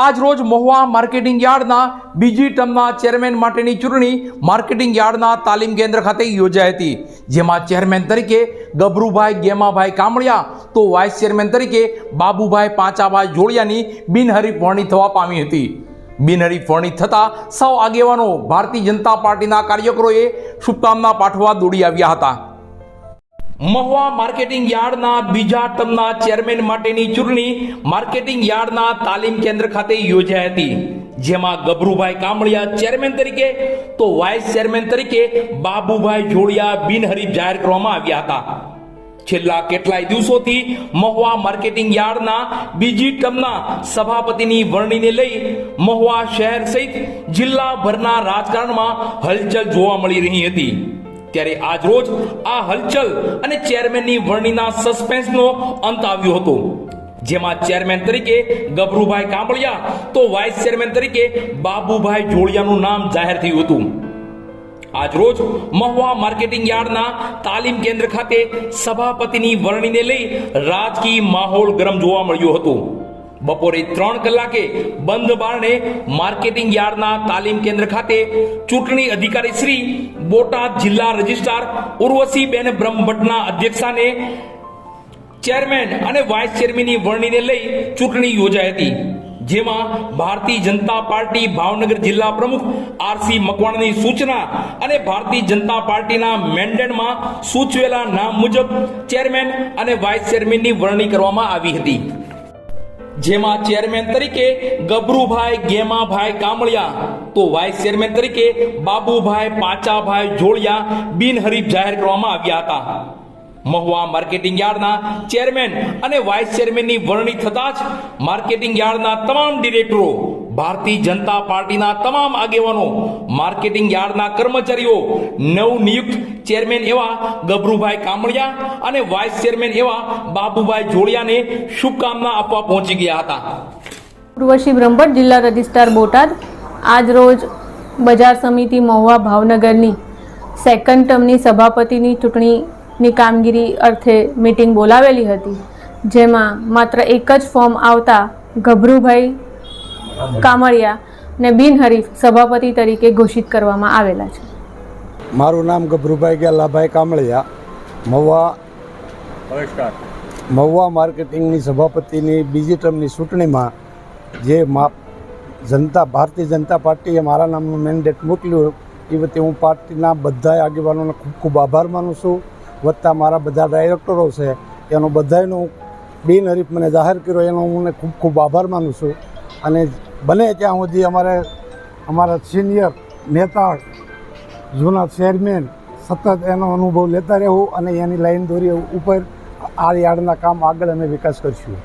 આજ રોજ મહુવા માર્કેટિંગ યાર્ડના બીજી ટર્મના ચેરમેન માટેની ચૂંટણી માર્કેટિંગ યાર્ડના તાલીમ કેન્દ્ર ખાતે યોજાઈ હતી. જેમાં ચેરમેન તરીકે ગભરુભાઈ ગેમાભાઈ કામળિયા, તો વાઇસ ચેરમેન તરીકે બાબુભાઈ પાંચાભાઈ જોડિયાની બિનહરીફ વરણી થવા પામી હતી. બિનહરીફ વરણી થતાં સૌ આગેવાનો ભારતીય જનતા પાર્ટીના કાર્યકરોએ શુભકામના પાઠવા દોડી આવ્યા હતા. મહુવા માર્કેટિંગ યાર્ડના બીજા ટર્મના ચેરમેન માટેની ચૂંટણી માર્કેટિંગ યાર્ડના તાલીમ કેન્દ્ર ખાતે યોજાઈ હતી. જેમાં ગભરુભાઈ કામળિયા ચેરમેન તરીકે તો વાઇસ ચેરમેન તરીકે બાબુભાઈ જોડિયા બિનહરીફ જાહેર કરવામાં આવ્યા હતા. છેલ્લા કેટલાય દિવસોથી મહુવા માર્કેટિંગ યાર્ડના બીજી ટર્મના સભાપતિની વરણીને લઈ મહુવા શહેર સહિત જિલ્લાભરના રાજકારણમાં હલચલ જોવા મળી રહી હતી. ત્યારે આજ રોજ આ હલચલ અને ચેરમેનની વરણીના સસ્પેન્સનો અંત આવ્યો હતો. જેમાં ચેરમેન તરીકે ગભરુભાઈ કાંબળિયા, તો વાઇસ ચેરમેન તરીકે બાબુભાઈ જોડિયાનું નામ જાહેર થયું હતું. આજ રોજ મહુવા માર્કેટિંગ યાર્ડના તાલીમ કેન્દ્ર ખાતે સભાપતિની વરણીને લઈ રાજકીય માહોલ ગરમ જોવા મળ્યો હતો. બપોરે ત્રણ કલાકે બંધ બારણે માર્કેટિંગ યાર્ડના તાલીમ કેન્દ્ર ખાતે ચૂંટણી અધિકારી શ્રી બોટાદ જિલ્લા રજિસ્ટ્રાર ઉર્વશીબેન બ્રહ્મભટ્ટના અધ્યક્ષાને ચેરમેન અને વાઇસ ચેરમેનની વરણીને લઈ ચૂંટણી યોજાઈ હતી, જેમાં ભારતીય જનતા પાર્ટી ભાવનગર જિલ્લા પ્રમુખ આરસી મકવાણની સૂચના અને ભારતીય જનતા પાર્ટીના મેન્ડેટમાં સૂચવેલા નામ મુજબ ચેરમેન અને વાઇસ ચેરમેનની વરણી કરવામાં આવી હતી. જેમાં ચેરમેન તરીકે ગબરુભાઈ ગેમાભાઈ કામળિયા, તો વાઇસ ચેરમેન તરીકે બાબુભાઈ પાચાભાઈ જોડિયા બિનહરીફ જાહેર કરવામાં આવ્યા હતા. મહુવા માર્કેટિંગ યાર્ડના ચેરમેન અને વાઇસ ચેરમેનની વરણી થતાં જ માર્કેટિંગ યાર્ડના તમામ ડિરેક્ટરો ભારતીય જનતા પાર્ટીના તમામ આગેવાનો, માર્કેટિંગ યાર્ડના કર્મચારીઓ, નવનિયુક્ત ચેરમેન એવા ગભરુભાઈ કામળિયા અને વાઇસ ચેરમેન એવા બાબુભાઈ જોડિયાને શુભકામના આપવા પહોંચી ગયા હતા. ઉર્વશી બ્રહ્મભટ્ટ જિલ્લા રજિસ્ટ્રાર બોટાદ આજ રોજ બજાર સમિતિ મહુવા ભાવનગરની સેકન્ડ ટર્મની સભાપતિની ચૂંટણીની કામગીરી અર્થે મિટિંગ બોલાવેલી હતી, જેમાં માત્ર એક જ ફોર્મ આવતા ગભરુભાઈ કામળિયા ને બિનહરીફ સભાપતિ તરીકે ઘોષિત કરવામાં આવેલા છે. મારું નામ ગભરુભાઈ ગેલાભાઈ કામળિયા. મહુવા મહુવા માર્કેટિંગની સભાપતિની બીજી ટર્મની ચૂંટણીમાં જે મા જનતા ભારતીય જનતા પાર્ટીએ મારા નામનું મેન્ડેટ મોકલ્યું એ વખતે હું પાર્ટીના બધા આગેવાનોનો ખૂબ ખૂબ આભાર માનું છું. વત્તા મારા બધા ડાયરેક્ટરો છે એનો બધાનો બિનહરીફ મને જાહેર કર્યો એનો હું ખૂબ ખૂબ આભાર માનું છું. અને બને ત્યાં સુધી અમારે અમારા સિનિયર નેતા જૂના ચેરમેન સતત એનો અનુભવ લેતા રહેવું અને એની લાઈન દોરી ઉપર આ યાર્ડના કામ આગળ અમે વિકાસ કરશું.